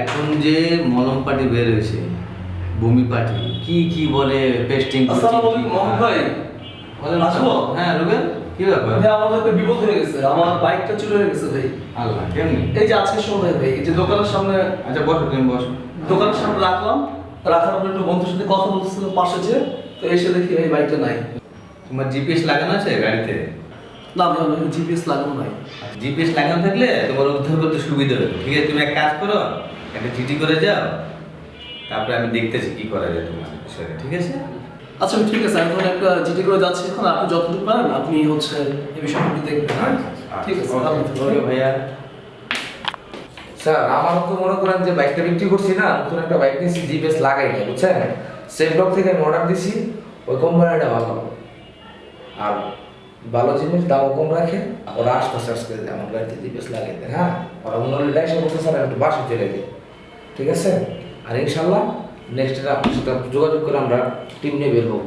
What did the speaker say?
এখন যে মলম পাটি বের হয়েছে বমি পাটি কি কি বলে পেস্টিং আসসালামু আলাইকুম মোহাম্মদ ভাই। আসব? হ্যাঁ রুবেল কি ব্যাপার? ভাই আমার একটা বিপদ হয়ে গেছে আমার বাইকটা চুরি হয়ে গেছে ভাই। আল্লাহ কেমনি? এই যে আজকে সময় ভাই এই যে দোকানের সামনে আচ্ছা বসো তুমি বসো। দোকানের সামনে রাখলাম রাখার পর একটু বন্ধুর সাথে কথা বলতেছিলাম পাশে যে তো এসে দেখি এই বাইকটা নাই। তোমার জিপিএস লাগানো আছে গাড়িতে? না ভাই জিপিএস লাগানো নাই। জিপিএস লাগানো থাকলে তোমার উদ্ধার করতে সুবিধা হবে ঠিক আছে তুমি এক কাজ করো একটা চিঠি করে যাও তারপরে আমি দেখতেছি কি করা যায় তোমার বিষয়ে ঠিক আছে? আচ্ছা ঠিক আছে আমি তখন একটা জিটি করে যাচ্ছি এখন আপনি যতটুকু পারেন আপনি হচ্ছে এই বিষয়টা দেখবেন। হ্যাঁ ঠিক আছে ওকে, ভাইয়া। স্যার আমার তো মনে করেন যে বাইকটা বিক্রি করছি না নতুন একটা বাইক নিয়েছি জিপিএস লাগাই নাই বুঝছেন? সেম ব্লক থেকে আমি অর্ডার দিছি ওই কোম্পানিটা ভালো। আর ভালো জিনিস দামও কম রাখে ওরা আসতে আজকে আমার গাড়িতে জিপিএস লাগাই দেয় হ্যাঁ? ওরা মনে হলে ডাইসে বলতে স্যার একটু বাসে চলে দিই ঠিক আছে? আর ইনশাল্লাহ নেক্সট আপনার সাথে যোগাযোগ করে আমরা টিম নিয়ে বের হব।